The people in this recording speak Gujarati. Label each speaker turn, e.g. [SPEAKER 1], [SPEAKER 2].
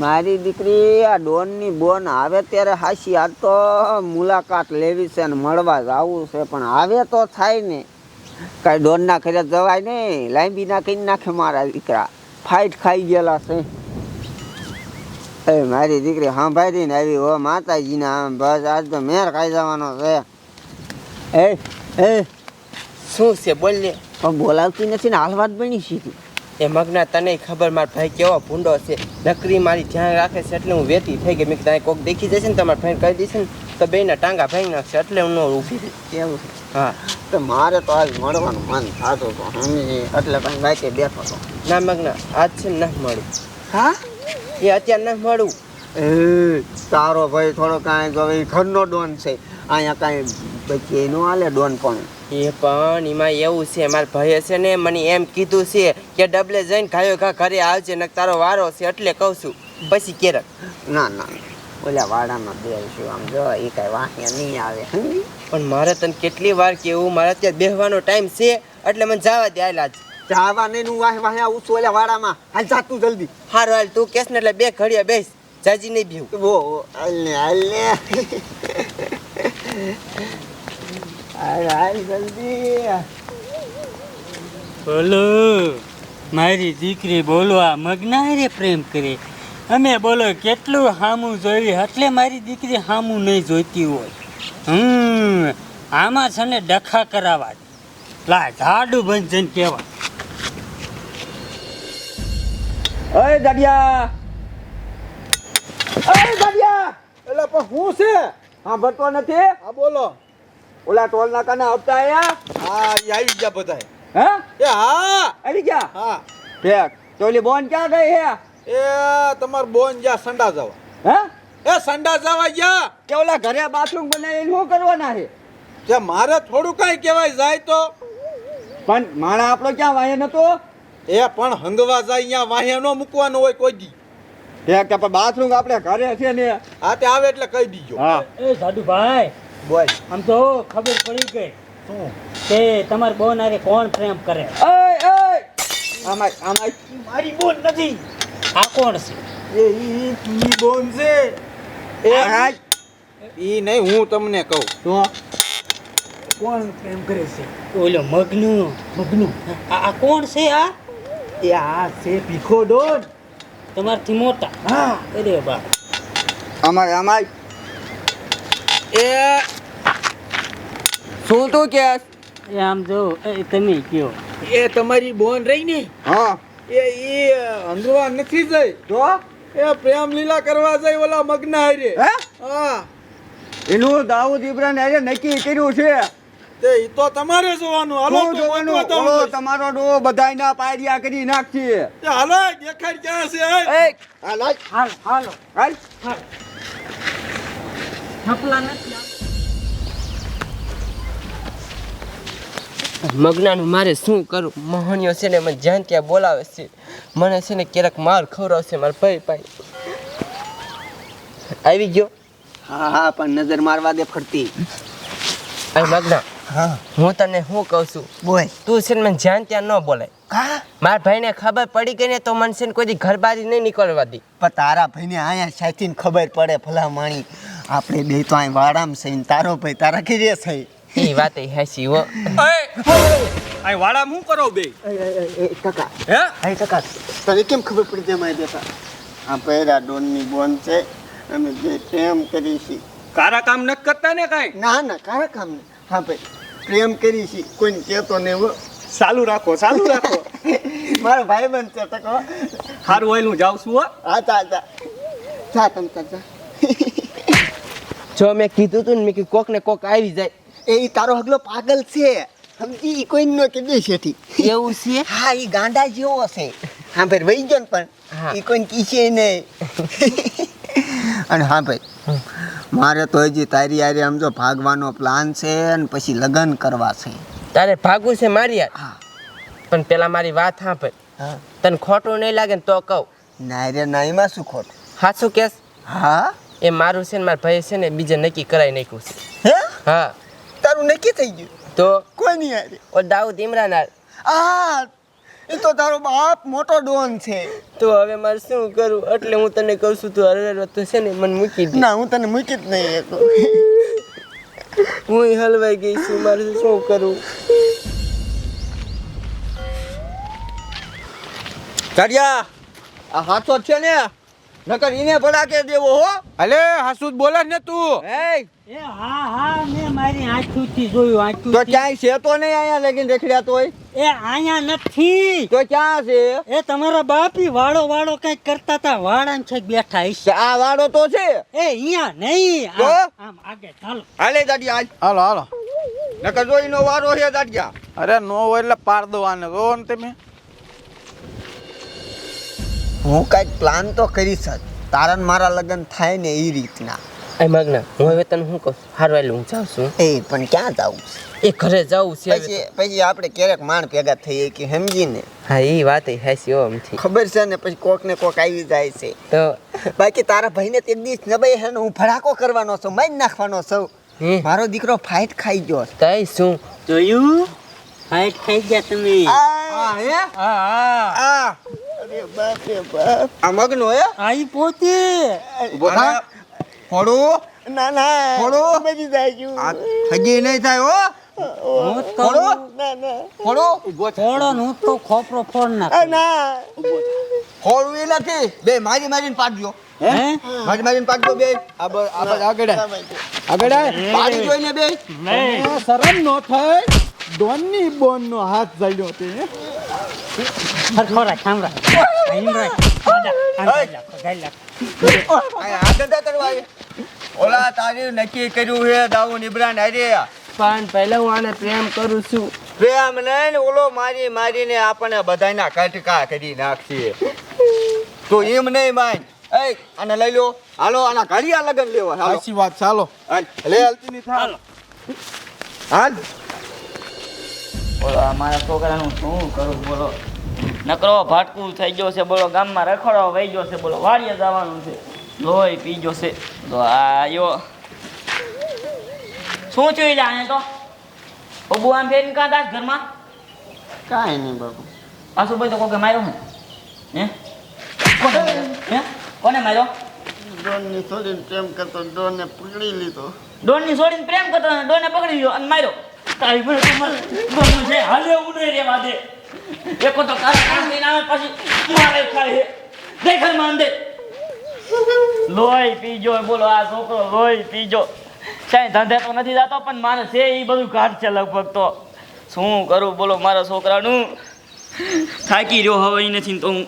[SPEAKER 1] મારી દીકરી, આ ડોનની બોન આવે ત્યારે હાસી, આ તો મુલાકાત લેવી છે અને મળવા જવું છે, પણ આવે તો થાય ને. કાંઈ ડોનના ઘરે જવાય નહીં, લાંબી નાખીને નાખે મારા દીકરા. ફાઇટ ખાઈ ગયેલા છે. એ મારી દીકરી સાંભળી ને આવી હો માતાજીના આમ બસ આજ તો મેર ખાઈ જવાનો છે. એ એ,
[SPEAKER 2] શું છે બોલ ને
[SPEAKER 1] પણ બોલાવતી નથી ને, હાલવાત બની સીધી
[SPEAKER 2] એ મગના તને ખબર, મારા ભાઈ કેવો ભૂંડો છે. નકરી મારી ધ્યાન રાખે છે એટલે હું વેતી થઈ ગઈ. મેં ત્યાં કોક દેખી જશે ને તમારા ફ્રેન્ડ કહી દેશે ને. તો બેના ટાંગા ભાઈ નાખશે એટલે હું ઊભી
[SPEAKER 1] કેવું
[SPEAKER 2] હા.
[SPEAKER 1] તો મારે તો આજ મળવાનું મન થતું હતું. એટલે કઈ ગાયકે બેઠો હતો.
[SPEAKER 2] ના મગના આજ છે ને ના મળું
[SPEAKER 1] હા?
[SPEAKER 2] એ અત્યારે ના મળું
[SPEAKER 1] એ તારો ભાઈ થોડો કાંઈ તો હવે ઘરનો ડોન છે. અહીંયા કાંઈ પછી એનો હાલે ડોન પણ.
[SPEAKER 2] એ પણ એમાં એવું છે મારા ભાઈ છે ને મને એમ કીધું છે કે ડબલે જઈને ખાયો ખા ઘરે આવજે ને તારો વારો છે એટલે કહું છું. પછી કેરક
[SPEAKER 1] ના ના ઓલા વાડામાં બેસું આમ જો એ કાંઈ વાંહ્યા નહીં આવે
[SPEAKER 2] પણ મારે તને કેટલી વાર કેવું મારે અત્યારે બેસવાનો ટાઈમ છે એટલે મને જવા દે હાલ આજ.
[SPEAKER 1] નહીં હું વાહ વાહ આવું છું ઓલા વાડામાં. હાલ જા તું જલ્દી.
[SPEAKER 2] હારું હાલ તું કેસ ને એટલે બે ઘડિયા બેસ. જાજી નહીં
[SPEAKER 1] ઓ ઓ, હાલ ને હાલ હાલ જલ્દી.
[SPEAKER 3] બોલો મારી દીકરી બોલવા મગના રે પ્રેમ કરે. અમે બોલો કેટલું હામું જોઈ એટલે મારી દીકરી હામું નહીં જોઈતી હોય. હમ આમાં છે ને ડખા કરાવવા જ. લા ઝાડું બંધ જઈને કહેવા.
[SPEAKER 1] અય દાડિયા. અય દાડિયા
[SPEAKER 4] એટલે પણ હું છે?
[SPEAKER 1] સાંભળતો નથી?
[SPEAKER 4] હા બોલો.
[SPEAKER 1] ઓલા ટોલ નાકાના આવતા આયા?
[SPEAKER 4] હા એ આવી ગયા બધા
[SPEAKER 1] હે?
[SPEAKER 4] એ હા.
[SPEAKER 1] આવી ગયા?
[SPEAKER 4] હા.
[SPEAKER 1] ઠેક તો બોન ક્યાં ગઈ હે?
[SPEAKER 4] એ તમાર બોન જા સંડા જવા.
[SPEAKER 1] હે?
[SPEAKER 4] એ સંડા જવા ગયા.
[SPEAKER 1] કે ઓલા ઘરે બાથરૂમ બનાવીને શું કરવાના છે?
[SPEAKER 4] કે મારે થોડું કાંઈ કહેવાય જાય તો.
[SPEAKER 1] પણ માણા આપણો ક્યાં વાહે નતો?
[SPEAKER 4] એ પણ હંગવા જાય અહીંયા વાહે ન મૂકવાનો હોય કોઈ દી.
[SPEAKER 1] ઠેક કે બાથરૂમ આપણે ઘરે છે ને
[SPEAKER 4] આ તે આવે એટલે કહી દીજો.
[SPEAKER 1] હા.
[SPEAKER 3] એ સાધુભાઈ
[SPEAKER 4] બોલ.
[SPEAKER 3] આમ તો ખબર પડી ગઈ
[SPEAKER 4] શું?
[SPEAKER 3] કે તમાર બોન હારે કોણ પ્રેમ કરે?
[SPEAKER 1] ઓય ઓય! આમાં આમાય
[SPEAKER 4] મારી બોન નથી.
[SPEAKER 3] આ કોણ છે?
[SPEAKER 4] એ ઈ ઈ બોન છે.
[SPEAKER 1] એ હાય
[SPEAKER 4] ઈ નહીં હું તમને કહું.
[SPEAKER 1] તો
[SPEAKER 3] કોણ પ્રેમ કરે છે? ઓલો મગનું. મગનું? આ આ કોણ છે આ?
[SPEAKER 4] એ આ છે ભીખો ડોન.
[SPEAKER 3] તમારથી મોટા.
[SPEAKER 4] હા.
[SPEAKER 3] અરે બા
[SPEAKER 1] અમાય અમાય
[SPEAKER 4] એ
[SPEAKER 1] શું તું કે
[SPEAKER 3] એ આમ જો એ તમે કયો.
[SPEAKER 4] એ તમારી બોન રહી ને?
[SPEAKER 1] હા.
[SPEAKER 4] એ એ હંગવા નથી જઈ.
[SPEAKER 1] તો
[SPEAKER 4] એ પ્રેમ લીલા કરવા જાય ઓલા મગ્ન હારે.
[SPEAKER 1] હે?
[SPEAKER 4] હા.
[SPEAKER 1] એનું દાઉદ ઇબ્રાહીમ હારે નક્કી કર્યું છે.
[SPEAKER 4] તે ઈ તો તમારે જોવાનું. હાલો તો
[SPEAKER 1] જોવાનું? ઓલો તમારો ડો બધાયના પાયરિયા કરી નાખશે.
[SPEAKER 4] તે હાલો દેખાડ ક્યાં છે
[SPEAKER 1] એ? હાલ હાલ.
[SPEAKER 3] હાલ હાલો.
[SPEAKER 1] હાલ.
[SPEAKER 3] થપલા નથી
[SPEAKER 2] મગનાનું મારે શું કરું? મોહનીયો છે ને મને જ્યાં ત્યાં બોલાવે છે. મને છે ને ક્યારેક માર ખવડાવશે મારા ભાઈ ભાઈ. આવી ગયો?
[SPEAKER 1] હા હા પણ નજર મારવા દે ફરતી.
[SPEAKER 2] મગના.
[SPEAKER 1] હા.
[SPEAKER 2] હું તને શું કહું છું?
[SPEAKER 1] બોલ.
[SPEAKER 2] તું છે ને મને જ્યાં ત્યાં ન બોલાય.
[SPEAKER 1] હા
[SPEAKER 2] મારા ભાઈને ખબર પડી ગઈ ને તો મને છે કોઈ ઘર બારી નહીં નીકળવા દી.
[SPEAKER 1] પણ તારા ભાઈને અહીંયા સાથી ખબર પડે ભલા માણી. આપણે બે તો અહીં વાડામ છે ને તારો ભાઈ તારા ઘરે છે.
[SPEAKER 2] એ વાત એ હેસી હો.
[SPEAKER 4] અહીં વાડા હું કરો બે?
[SPEAKER 1] ટકા
[SPEAKER 4] હે?
[SPEAKER 1] અહીં ટકા તને કેમ ખબર પડી જાય મારી બેટા આ પહેરા ડોનની બોન છે અમે જે પ્રેમ કરી છે
[SPEAKER 4] કારા કામ ન કરતા ને કાંઈ?
[SPEAKER 1] ના ના કારા કામ નહીં. હા ભાઈ. પ્રેમ કરી છે. કોઈને કહેતો નહીં હો.
[SPEAKER 4] ચાલુ રાખો ચાલુ રાખો.
[SPEAKER 1] મારો ભાઈ બન છે તકો
[SPEAKER 4] હારું હોય હું જાઉં છું હો.
[SPEAKER 1] હા તા તા જા તમ જા.
[SPEAKER 2] જો મેં કીધું તું ને મેં કીધું કોક ને કોક આવી જાય.
[SPEAKER 1] એ તારો હગલો પાગલ છે. સમજી? ઈ કોઈ નો કે બે શેઠી.
[SPEAKER 2] એવું છે?
[SPEAKER 1] હા એ ગાંડા જેવો છે. હા ભાઈ વહી ગયો ને પણ.
[SPEAKER 2] એ
[SPEAKER 1] કોઈ કોઈને કીશે નહીં. અને હા ભાઈ. મારે તો હજી તારી યારે સમજો ભાગવાનો પ્લાન છે અને પછી લગ્ન કરવા છે.
[SPEAKER 2] તારે ભાગવું છે મારી યાર
[SPEAKER 1] હા.
[SPEAKER 2] પણ પેલા મારી વાત સાંભળ.
[SPEAKER 1] હા.
[SPEAKER 2] તને ખોટું નહીં લાગે ને તો કહું.
[SPEAKER 1] ના રે ના એમાં શું ખોટ?
[SPEAKER 2] સાચું કેસ?
[SPEAKER 1] હા?
[SPEAKER 2] એ મારું છે ને મારા ભાઈ છે ને બીજે નક્કી કરાવી નાખ્યું છે.
[SPEAKER 1] હે?
[SPEAKER 2] હા.
[SPEAKER 1] તારું નક્કી થઈ ગયું?
[SPEAKER 2] તો?
[SPEAKER 1] કોઈ નહીં યારે
[SPEAKER 2] ઓ દાઉદ ઇમરાન.
[SPEAKER 1] આ એ તો તારો બાપ મોટો ડોન છે.
[SPEAKER 2] તો હવે મારે શું કરું એટલે હું તને કહું છું તું હરવેરો તો છે ને મને મૂકી દે.
[SPEAKER 1] ના હું તને મૂકી જ નહીં એક
[SPEAKER 2] હું હલવાઈ ગઈ છું મારે શું કરું
[SPEAKER 5] કાઢ્યા આ હાથો છે ને? નકર ઈને ભડાકે દેવો હો.
[SPEAKER 4] અલે હાસુદ બોલે ને તું.
[SPEAKER 5] એ
[SPEAKER 3] એ હા હા મેં મારી આંખોથી જોયું
[SPEAKER 5] તો
[SPEAKER 3] આંખોથી
[SPEAKER 5] ક્યાંય છે તો નહીં અહીંયા લગીને દેખડ્યા તોય?
[SPEAKER 3] એ અહીંયા નથી.
[SPEAKER 5] તો ક્યાં છે?
[SPEAKER 3] એ તમારા બાપી વાળો વાળો કંઈક કરતા હતા વાળાન છે બેઠા
[SPEAKER 5] છે આ વાડો તો છે?
[SPEAKER 3] એ અહીંયા નહીં. આમ આગે ચાલો.
[SPEAKER 5] હાલે દાડી હાલ.
[SPEAKER 4] હાલો હાલો.
[SPEAKER 5] નકર જોઈનો વારો છે દાડિયા.
[SPEAKER 4] અરે નો હોય એટલે પાર દો આને જો ને તમે.
[SPEAKER 1] હું કાંઈક પ્લાન તો કરીશ જ. તારા ને મારા લગ્ન થાય ને એ રીતના.
[SPEAKER 2] એ મગના હું હવે તને શું કહું હારવા હું જાઉં છું.
[SPEAKER 1] એ પણ ક્યાં જાઉં
[SPEAKER 2] એ ઘરે જાઉં છે
[SPEAKER 1] પછી પછી આપણે ક્યારેક માણ ભેગા થઈએ કે સમજીને
[SPEAKER 2] હા એ વાત હેસી હો આમથી.
[SPEAKER 1] ખબર છે ને પછી કોક ને કોક આવી જાય છે.
[SPEAKER 2] તો
[SPEAKER 1] બાકી તારા ભાઈને તે દિવસ નબાઈ હે ને હું ભડાકો કરવાનો છું મારી નાખવાનો છું. મારો દીકરો ફાઇટ ખાઈ ગયો.
[SPEAKER 2] તઈ શું?
[SPEAKER 3] જોયું? ફાઇટ ખાઈ ગયા તમે.
[SPEAKER 1] આ
[SPEAKER 5] હે
[SPEAKER 3] હા હા.
[SPEAKER 5] આ.
[SPEAKER 1] બાપ
[SPEAKER 5] આ મગનો હે?
[SPEAKER 3] આઈ પોતે.
[SPEAKER 5] ઊભો
[SPEAKER 1] ના ના
[SPEAKER 5] થોડો?
[SPEAKER 1] બચી જાય છું.
[SPEAKER 5] હજી નહીં થાય હો.
[SPEAKER 3] હું તો
[SPEAKER 5] ફોડો.
[SPEAKER 1] ના ના.
[SPEAKER 5] ફોડું.
[SPEAKER 3] ફોડો હું તો ખોપરો ફોડ
[SPEAKER 1] આ ના.
[SPEAKER 5] ફોડવું એ નથી. બે મારી મારીને પાડજો
[SPEAKER 3] હે?
[SPEAKER 5] મારી મારીને પાડજો બે. આ બ- આગળ આગળ. પાડી જોઈને બે.
[SPEAKER 4] શરમ નો થાય. ડોનની બોન નો હાથ જાય તે
[SPEAKER 3] સરખો રાખ આમ રાખ રાખ.
[SPEAKER 5] ઓલા તારી નક્કી કર્યું હે દાઉ નિબ્રાન હારે.
[SPEAKER 2] પણ પહેલા હું આને પ્રેમ કરું છું.
[SPEAKER 5] પ્રેમ નહીં ને ઓલો મારી મારીને આપણને બધાના કટકા કરી નાખશે. તો એમ નહીં માન. એ અને લઈ લો. હાલો આના ઘડિયા લગન લેવા. હાલો.
[SPEAKER 4] સાચી વાત ચાલો
[SPEAKER 5] હાલ.
[SPEAKER 4] લે હલતી ની થાળ
[SPEAKER 5] હાલ.
[SPEAKER 6] બોલો મારા છોકરાનું શું કરું બોલો. નકરો ભાટકું થઈ ગયો છે બોલો ગામમાં રખડો વહી ગયો છે બોલો વાડીએ જવાનું છે. લોહી પી ગયો છે. તો આયો શું ચૂઈ જાણે તો? બબુ આમ ફેરીને કાં દાસ ઘરમાં?
[SPEAKER 1] કાંઈ નહીં બાપુ.
[SPEAKER 6] આશુભાઈ તો કોકે માર્યો હું? હે? કોને હે? કોને માર્યો?
[SPEAKER 1] ડોનની છોડીને પ્રેમ કરતો ડોનને પકડી લીધો.
[SPEAKER 6] ડોનની છોડીને પ્રેમ કરતો અને ડોને પકડી લીધો અને માર્યો. તારી મને તમારે મર- ડોનનું છે. હાલે ઉડે રેવા દે. એકો તો કામ કામ આવે પછી મારે ખાય દેખાય માંદે લોહી પીજો બોલો આ છોકરો લોહી પીજો ક્યાંય ધંધે તો નથી જતો પણ મારે છે એ બધું કાઢ છે લગભગ તો શું કરું બોલો મારા છોકરાનું થાકી રહ્યો હવે નથી તો હું